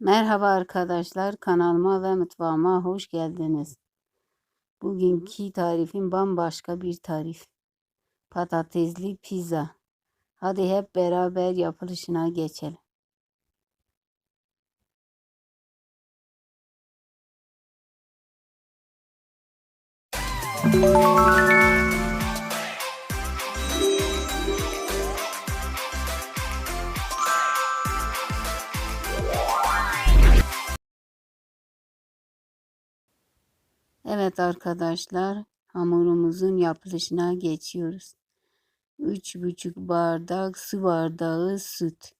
Merhaba arkadaşlar, kanalıma ve mutfağıma hoş geldiniz. Bugünkü tarifim bambaşka bir tarif. Patatesli pizza. Hadi hep beraber yapılışına geçelim. Evet arkadaşlar, hamurumuzun yapılışına geçiyoruz. 3,5 bardak su bardağı süt.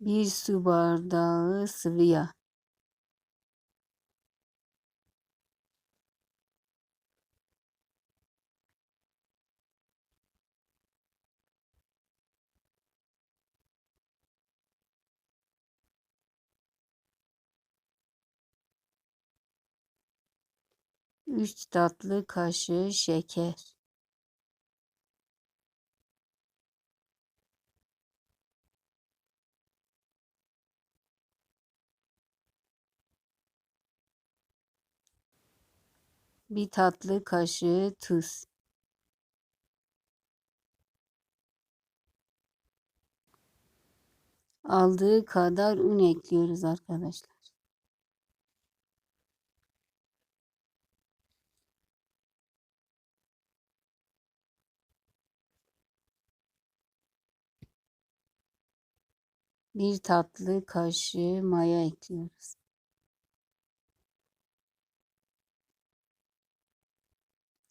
Bir su bardağı sıvı yağ. Üç tatlı kaşığı şeker. Bir tatlı kaşığı tuz. Aldığı kadar un ekliyoruz arkadaşlar. Bir tatlı kaşığı maya ekliyoruz.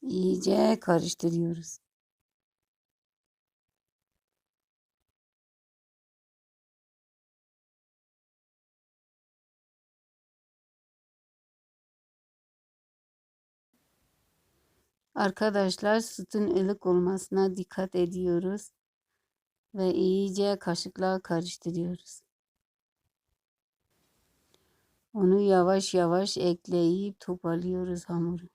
İyice karıştırıyoruz. Arkadaşlar sütün ılık olmasına dikkat ediyoruz ve iyice kaşıkla karıştırıyoruz. Onu yavaş yavaş ekleyip toparlıyoruz hamuru.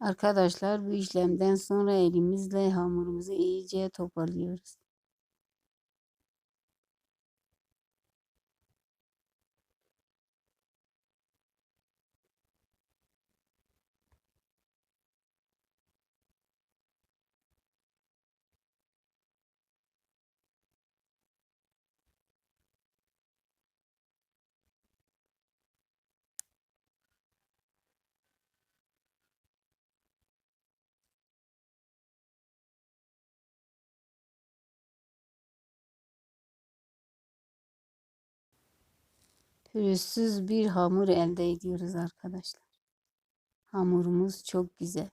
Arkadaşlar bu işlemden sonra elimizle hamurumuzu iyice toparlıyoruz. Pürüzsüz bir hamur elde ediyoruz arkadaşlar. Hamurumuz çok güzel.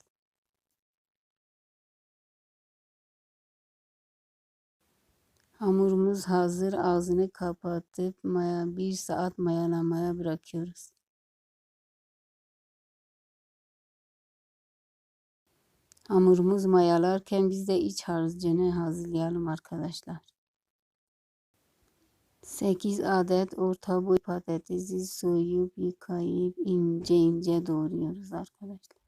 Hamurumuz hazır. Ağzını kapatıp maya bir saat mayalamaya bırakıyoruz. Hamurumuz mayalarken biz de iç harcını hazırlayalım arkadaşlar. 8 adet orta boy patatesi soyup yıkayıp ince ince doğruyoruz arkadaşlar.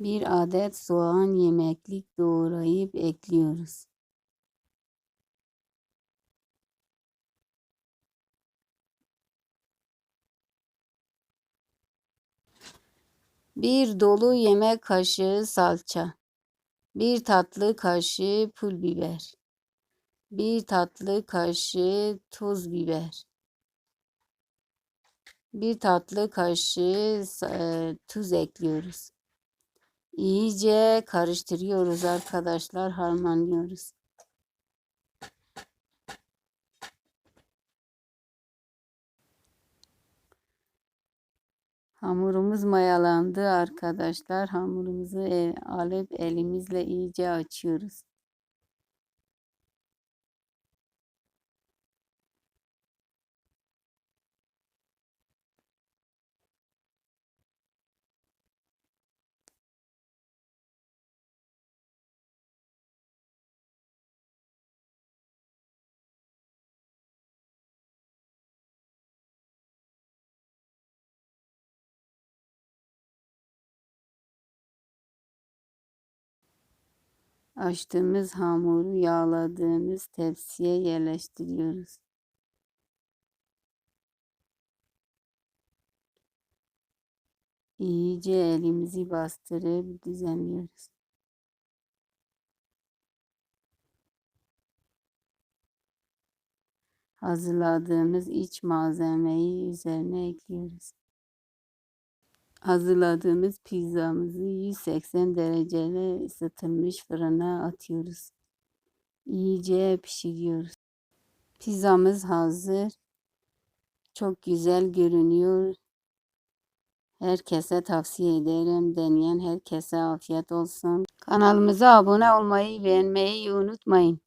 Bir adet soğan yemeklik doğrayıp ekliyoruz. Bir dolu yemek kaşığı salça. Bir tatlı kaşığı pul biber. Bir tatlı kaşığı toz biber. Bir tatlı kaşığı e, tuz ekliyoruz. İyice karıştırıyoruz arkadaşlar, harmanlıyoruz. Hamurumuz mayalandı arkadaşlar. Hamurumuzu e- alıp elimizle iyice açıyoruz. Açtığımız hamuru yağladığımız tepsiye yerleştiriyoruz. İyice elimizi bastırıp düzenliyoruz. Hazırladığımız iç malzemeyi üzerine ekliyoruz. Hazırladığımız pizzamızı 180 derecede ısıtılmış fırına atıyoruz. İyice pişiriyoruz. Pizzamız hazır. Çok güzel görünüyor. Herkese tavsiye ederim. Deneyen herkese afiyet olsun. Kanalımıza abone olmayı, beğenmeyi unutmayın.